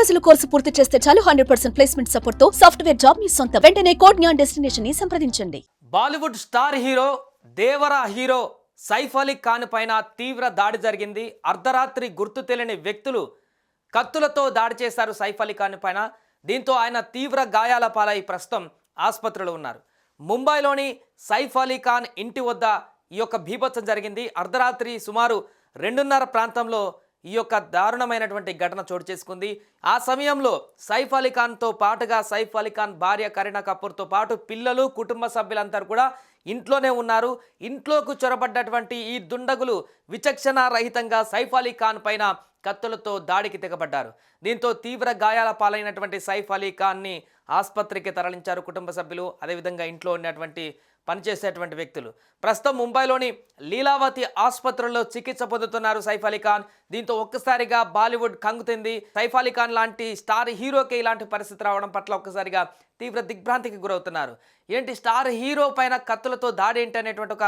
రోజుల కోర్సు పూర్తి చేస్తే చాలు హండ్రెడ్ పర్సెంట్ ప్లేస్మెంట్ సపోర్ట్తో సాఫ్ట్వేర్ జాబ్ మీ సొంత. వెంటనే కోడ్ న్యాన్ డెస్టినేషన్ని సంప్రదించండి. Bollywood star hero Devara hero Saif Ali Khan పైన తీవ్ర దాడి జరిగింది. అర్ధరాత్రి గుర్తు తెలియని వ్యక్తులు కత్తులతో దాడి చేశారు సైఫ్ అలీ ఖాన్ పైన. దీంతో ఆయన తీవ్ర గాయాల పాలై ప్రస్తుతం ఆసుపత్రిలో ఉన్నారు. ముంబైలోని సైఫ్ అలీ ఖాన్ ఇంటి వద్ద ఈ యొక్క భీభత్సం జరిగింది. అర్ధరాత్రి సుమారు రెండున్నర ప్రాంతంలో ఈ యొక్క దారుణమైనటువంటి ఘటన చోటు చేసుకుంది. ఆ సమయంలో సైఫ్ అలీఖాన్తో పాటుగా సైఫ్ అలీ ఖాన్ భార్య కరీనా కపూర్తో పాటు పిల్లలు కుటుంబ సభ్యులందరూ కూడా ఇంట్లోనే ఉన్నారు. ఇంట్లోకి చొరబడ్డటువంటి ఈ దుండగులు విచక్షణ రహితంగా సైఫ్ అలీ ఖాన్ పైన కత్తులతో దాడికి తెగబడ్డారు. దీంతో తీవ్ర గాయాల పాలైనటువంటి సైఫ్ అలీ ఖాన్ని ఆసుపత్రికి తరలించారు కుటుంబ సభ్యులు. అదేవిధంగా ఇంట్లో ఉన్నటువంటి పనిచేసేటువంటి వ్యక్తులు. ప్రస్తుతం ముంబైలోని లీలావతి ఆసుపత్రుల్లో చికిత్స పొందుతున్నారు సైఫ్ అలీ ఖాన్. దీంతో ఒక్కసారిగా బాలీవుడ్ కంగుతుంది సైఫ్ అలీ ఖాన్ లాంటి స్టార్ హీరోకి ఇలాంటి పరిస్థితి రావడం పట్ల ఒక్కసారిగా తీవ్ర దిగ్భ్రాంతికి గురవుతున్నారు. ఏంటి స్టార్ హీరో పైన కత్తులతో దాడి ఏంటి అనేటువంటి ఒక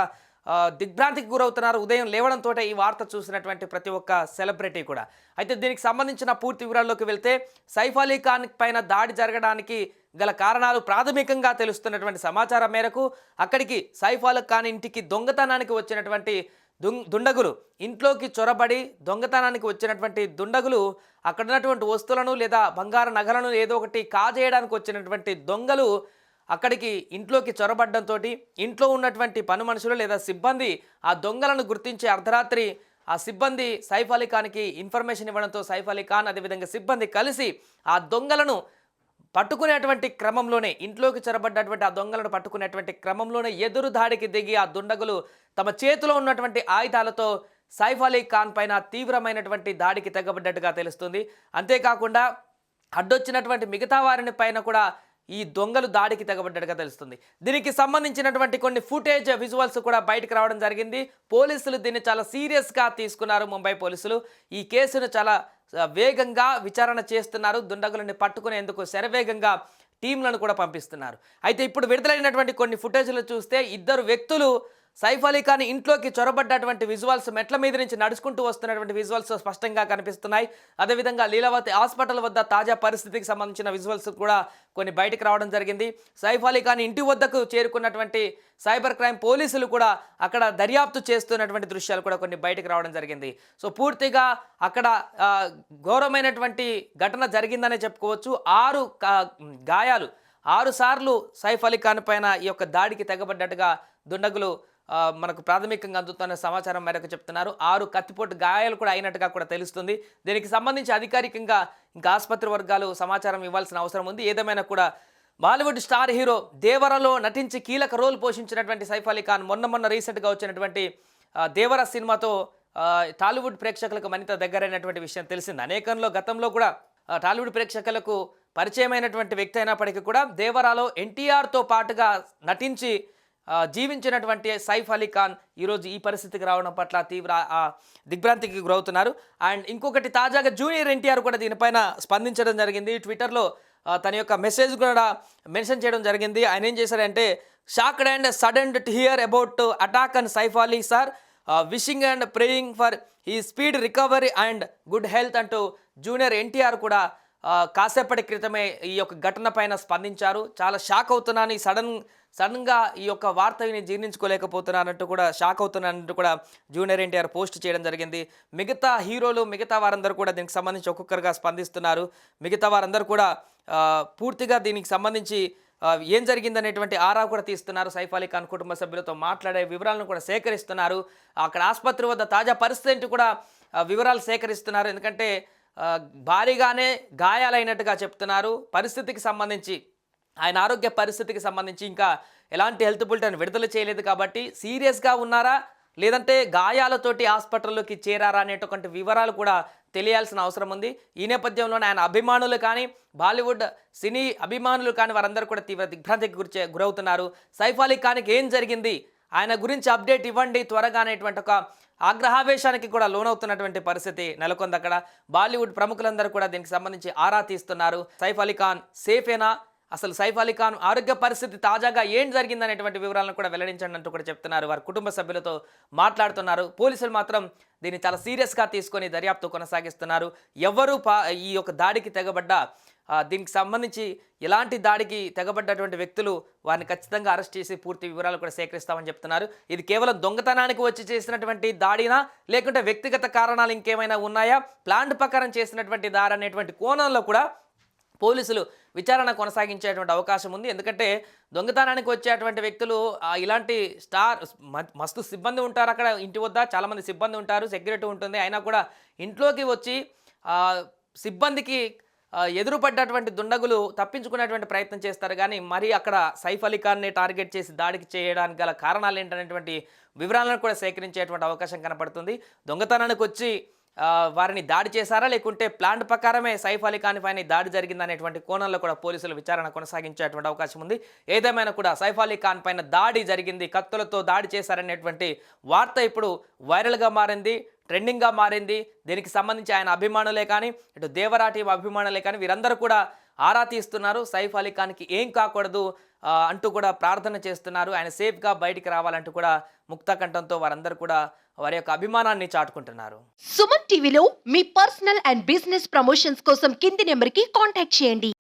దిగ్భ్రాంతికి గురవుతున్నారు. ఉదయం లేవడంతో ఈ వార్త చూసినటువంటి ప్రతి ఒక్క సెలబ్రిటీ కూడా. అయితే దీనికి సంబంధించిన పూర్తి వివరాల్లోకి వెళ్తే సైఫ్ అలీ ఖాన్ పైన దాడి జరగడానికి గల కారణాలు ప్రాథమికంగా తెలుస్తున్నటువంటి సమాచారం మేరకు అక్కడికి సైఫ్ అలీ ఖాన్ ఇంటికి దొంగతనానికి వచ్చినటువంటి దుండగులు ఇంట్లోకి చొరబడి దొంగతనానికి వచ్చినటువంటి దుండగులు అక్కడ ఉన్నటువంటి వస్తువులను లేదా బంగారు నగలను ఏదో ఒకటి కాజేయడానికి వచ్చినటువంటి దొంగలు అక్కడికి ఇంట్లోకి చొరబడ్డంతో ఇంట్లో ఉన్నటువంటి పని మనుషులు లేదా సిబ్బంది ఆ దొంగలను గుర్తించి అర్ధరాత్రి ఆ సిబ్బంది సైఫ్ అలీ ఖాన్కి ఇన్ఫర్మేషన్ ఇవ్వడంతో సైఫ్ అలీ ఖాన్ అదేవిధంగా సిబ్బంది కలిసి ఆ దొంగలను పట్టుకునేటువంటి క్రమంలోనే ఇంట్లోకి చొరబడ్డటువంటి ఆ దొంగలను పట్టుకునేటువంటి క్రమంలోనే ఎదురు దాడికి దిగి ఆ దుండగులు తమ చేతిలో ఉన్నటువంటి ఆయుధాలతో సైఫ్ అలీ ఖాన్ పైన తీవ్రమైనటువంటి దాడికి తెగబడ్డట్టుగా తెలుస్తుంది. అంతేకాకుండా అడ్డొచ్చినటువంటి మిగతా వారిని పైన కూడా ఈ దొంగలు దాడికి తెగబడ్డట్టుగా తెలుస్తుంది. దీనికి సంబంధించినటువంటి కొన్ని ఫుటేజ్ విజువల్స్ కూడా బయటకు రావడం జరిగింది. పోలీసులు దీన్ని చాలా సీరియస్గా తీసుకున్నారు ముంబై పోలీసులు. ఈ కేసును చాలా వేగంగా విచారణ చేస్తున్నారు. దుండగులని పట్టుకునేందుకు శరవేగంగా టీంలను కూడా పంపిస్తున్నారు. అయితే ఇప్పుడు విడుదలైనటువంటి కొన్ని ఫుటేజ్లు చూస్తే ఇద్దరు వ్యక్తులు సైఫ్ అలీ ఖాన్ ఇంట్లోకి చొరబడ్డటువంటి విజువల్స్ మెట్ల మీద నుంచి నడుచుకుంటూ వస్తున్నటువంటి విజువల్స్ స్పష్టంగా కనిపిస్తున్నాయి. అదేవిధంగా లీలావతి హాస్పిటల్ వద్ద తాజా పరిస్థితికి సంబంధించిన విజువల్స్ కూడా కొన్ని బయటకు రావడం జరిగింది. సైఫ్ అలీ ఖాన్ ఇంటి వద్దకు చేరుకున్నటువంటి సైబర్ క్రైమ్ పోలీసులు కూడా అక్కడ దర్యాప్తు చేస్తున్నటువంటి దృశ్యాలు కూడా కొన్ని బయటకు రావడం జరిగింది. సో పూర్తిగా అక్కడ ఘోరమైనటువంటి ఘటన జరిగిందనే చెప్పుకోవచ్చు. ఆరు కా- గాయాలు ఆరుసార్లు సైఫ్ అలీ ఖాన్ పైన ఈ యొక్క దాడికి తెగబడ్డట్టుగా దుండగులు మనకు ప్రాథమికంగా అందుతున్న సమాచారం మేరకు చెప్తున్నారు. ఆరు కత్తిపోటు గాయాలు కూడా అయినట్టుగా కూడా తెలుస్తుంది. దీనికి సంబంధించి అధికారికంగా ఇంకా ఆసుపత్రి వర్గాలు సమాచారం ఇవ్వాల్సిన అవసరం ఉంది. ఏదేమైనా కూడా బాలీవుడ్ స్టార్ హీరో దేవరలో నటించి కీలక రోల్ పోషించినటువంటి సైఫ్ అలీ ఖాన్ మొన్న మొన్న రీసెంట్గా వచ్చినటువంటి దేవర సినిమాతో టాలీవుడ్ ప్రేక్షకులకు మరింత దగ్గరైనటువంటి విషయం తెలిసింది. అనేకంలో గతంలో కూడా టాలీవుడ్ ప్రేక్షకులకు పరిచయమైనటువంటి వ్యక్తి అయినప్పటికీ కూడా దేవరాలో ఎన్టీఆర్తో పాటుగా నటించి జీవించినటువంటి సైఫ్ అలీ ఖాన్ ఈరోజు ఈ పరిస్థితికి రావడం పట్ల తీవ్ర దిగ్భ్రాంతికి గురవుతున్నారు. అండ్ ఇంకొకటి తాజాగా జూనియర్ ఎన్టీఆర్ కూడా దీనిపైన స్పందించడం జరిగింది. ట్విట్టర్లో తన యొక్క మెసేజ్ కూడా మెన్షన్ చేయడం జరిగింది. ఆయన ఏం చేశారంటే shocked and sudden to hear about attack and Saif Ali sir. Wishing and praying for a speed recovery and good health అంటూ జూనియర్ ఎన్టీఆర్ కూడా కాసేపటి క్రితమే ఈ యొక్క ఘటన పైన స్పందించారు. చాలా షాక్ అవుతున్నాను. ఈ సడన్ సడన్గా ఈ యొక్క వార్త విని జీర్ణించుకోలేకపోతున్నానంటూ కూడా షాక్ అవుతున్నానంటూ కూడా జూనియర్ ఎన్టీఆర్ పోస్ట్ చేయడం జరిగింది. మిగతా హీరోలు మిగతా వారందరూ కూడా దీనికి సంబంధించి ఒక్కొక్కరుగా స్పందిస్తున్నారు. మిగతా వారందరూ కూడా పూర్తిగా దీనికి సంబంధించి ఏం జరిగిందనేటువంటి ఆరా కూడా తీస్తున్నారు. సైఫ్ అలీ ఖాన్ కుటుంబ సభ్యులతో మాట్లాడే వివరాలను కూడా సేకరిస్తున్నారు. అక్కడ ఆసుపత్రి వద్ద తాజా పరిస్థితి కూడా వివరాలు సేకరిస్తున్నారు. ఎందుకంటే భారీగానే గాయాలైనట్టుగా చెప్తున్నారు. పరిస్థితికి సంబంధించి ఆయన ఆరోగ్య పరిస్థితికి సంబంధించి ఇంకా ఎలాంటి హెల్త్ బులెటిన్ విడుదల చేయలేదు కాబట్టి సీరియస్గా ఉన్నారా? లేదంటే గాయాలతోటి హాస్పిటల్లోకి చేరారా అనేటటువంటి వివరాలు కూడా తెలియాల్సిన అవసరం ఉంది. ఈ నేపథ్యంలోనే ఆయన అభిమానులు కానీ బాలీవుడ్ సినీ అభిమానులు కానీ వారందరూ కూడా తీవ్ర దిగ్భ్రాంతికి గురి గురవుతున్నారు. సైఫ్ అలీ ఖాన్కి ఏం జరిగింది? ఆయన గురించి అప్డేట్ ఇవ్వండి త్వరగా అనేటువంటి ఒక ఆగ్రహావేశానికి కూడా లోనవుతున్నటువంటి పరిస్థితి నెలకొంది అక్కడ. బాలీవుడ్ ప్రముఖులందరూ కూడా దీనికి సంబంధించి ఆరా తీస్తున్నారు. సైఫ్ అలీ ఖాన్ సేఫేనా? అసలు సైఫ్ అలీ ఖాన్ ఆరోగ్య పరిస్థితి తాజాగా ఏం జరిగిందనేటువంటి వివరాలను కూడా వెల్లడించండి అంటూ కూడా చెప్తున్నారు. వారి కుటుంబ సభ్యులతో మాట్లాడుతున్నారు. పోలీసులు మాత్రం దీన్ని చాలా సీరియస్గా తీసుకొని దర్యాప్తు కొనసాగిస్తున్నారు. ఎవరు పా ఈ యొక్క దాడికి తెగబడ్డ దీనికి సంబంధించి ఎలాంటి దాడికి తెగబడ్డటువంటి వ్యక్తులు వారిని ఖచ్చితంగా అరెస్ట్ చేసి పూర్తి వివరాలు కూడా సేకరిస్తామని చెప్తున్నారు. ఇది కేవలం దొంగతనానికి వచ్చి చేసినటువంటి దాడినా లేకుంటే వ్యక్తిగత కారణాలు ఇంకేమైనా ఉన్నాయా? ప్లాంట్ ప్రకారం చేసినటువంటి దాడి అనేటువంటి కోణంలో కూడా పోలీసులు విచారణ కొనసాగించేటువంటి అవకాశం ఉంది. ఎందుకంటే దొంగతనానికి వచ్చేటువంటి వ్యక్తులు ఇలాంటి స్టార్ మస్తు సిబ్బంది ఉంటారు అక్కడ ఇంటి వద్ద. చాలామంది సిబ్బంది ఉంటారు సెక్యూరిటీ ఉంటుంది. అయినా కూడా ఇంట్లోకి వచ్చి సిబ్బందికి ఎదురుపడ్డటువంటి దుండగులు తప్పించుకునేటువంటి ప్రయత్నం చేస్తారు. కానీ మరి అక్కడ సైఫ్ అలీ ఖాన్ని టార్గెట్ చేసి దాడికి చేయడానికి గల కారణాలు ఏంటనేటువంటి వివరాలను కూడా సేకరించేటువంటి అవకాశం కనపడుతుంది. దొంగతనానికి వచ్చి వారిని దాడి చేశారా? లేకుంటే ప్లాంట్ ప్రకారమే సైఫ్ అలీ ఖాన్ పైన దాడి జరిగిందనేటువంటి కోణంలో కూడా పోలీసులు విచారణ కొనసాగించేటువంటి అవకాశం ఉంది. ఏదేమైనా కూడా సైఫ్ అలీ ఖాన్ పైన దాడి జరిగింది. కత్తులతో దాడి చేశారనేటువంటి వార్త ఇప్పుడు వైరల్గా మారింది. ట్రెండింగ్గా మారింది. దీనికి సంబంధించి ఆయన అభిమానులే కానీ ఇటు దేవరా టీం అభిమానులే కానీ వీరందరూ కూడా ఆరా తీస్తున్నారు సైఫ్ అలీ ఖాన్కి ఏం కాకూడదు అంటూ కూడా ప్రార్థన చేస్తున్నారు. ఆయన సేఫ్గా బయటికి రావాలంటూ కూడా ముక్తకంఠంతో వారందరూ కూడా వారి యొక్క అభిమానాన్ని చాటుకుంటున్నారు. సుమన్ టీవీలో మీ పర్సనల్ అండ్ బిజినెస్ ప్రమోషన్స్ కోసం కింది నెంబర్కి కాంటాక్ట్ చేయండి.